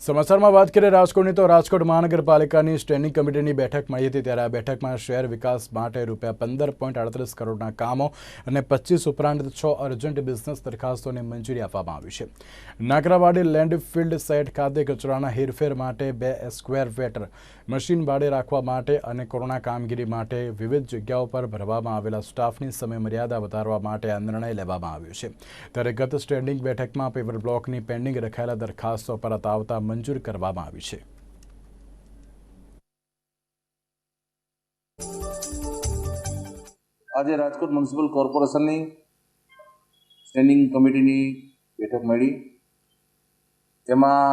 સમાચારમાં વાત કરીએ રાજકોટની, તો રાજકોટ મહાનગરપાલિકાની સ્ટેન્ડિંગ કમિટીની બેઠક મળી હતી. ત્યારે આ બેઠકમાં શહેર વિકાસ માટે રૂપિયા પંદર પોઈન્ટ અડત્રીસ કરોડના કામો અને પચીસ ઉપરાંત છ અર્જન્ટ બિઝનેસ દરખાસ્તોને મંજૂરી આપવામાં આવી છે. નાગરાવાડી લેન્ડફિલ્ડ સાઇટ ખાતે કચરાના હેરફેર માટે બે સ્ક્વેર વેટર મશીન ભાડે રાખવા માટે અને કોરોના કામગીરી માટે વિવિધ જગ્યાઓ પર ભરવામાં આવેલા સ્ટાફની સમયમર્યાદા વધારવા માટે આ નિર્ણય લેવામાં આવ્યો છે. ત્યારે ગત સ્ટેન્ડિંગ બેઠકમાં પેપર બ્લોકની પેન્ડિંગ રખાયેલા દરખાસ્તો પરત આવતા મંજૂર કરવામાં આવી છે. આજે રાજકોટ મ્યુનિસિપલ કોર્પોરેશનની સ્ટેન્ડિંગ કમિટીની બેઠક મળી. તેમાં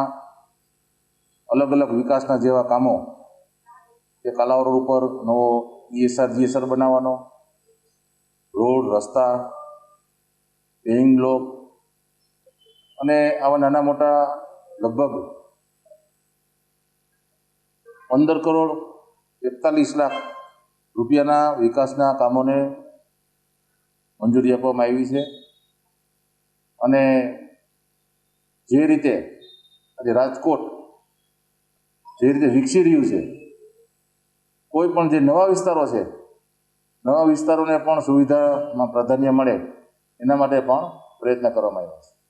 અલગ અલગ વિકાસના જેવા કામો કે કાલાવર ઉપર નવો ઈએસઆર જીએસઆર બનાવવાનો, રોડ, રસ્તા પેઇંગ બ્લોક અને આવા નાના મોટા લગભગ પંદર કરોડ એકતાલીસ લાખ રૂપિયાના વિકાસના કામોને મંજૂરી આપવામાં આવી છે. અને જે રીતે આજે રાજકોટ જે રીતે વિકસી રહ્યું છે, કોઈ પણ જે નવા વિસ્તારો છે, નવા વિસ્તારોને પણ સુવિધામાં પ્રાધાન્ય મળે એના માટે પણ પ્રયત્ન કરવામાં આવ્યો છે.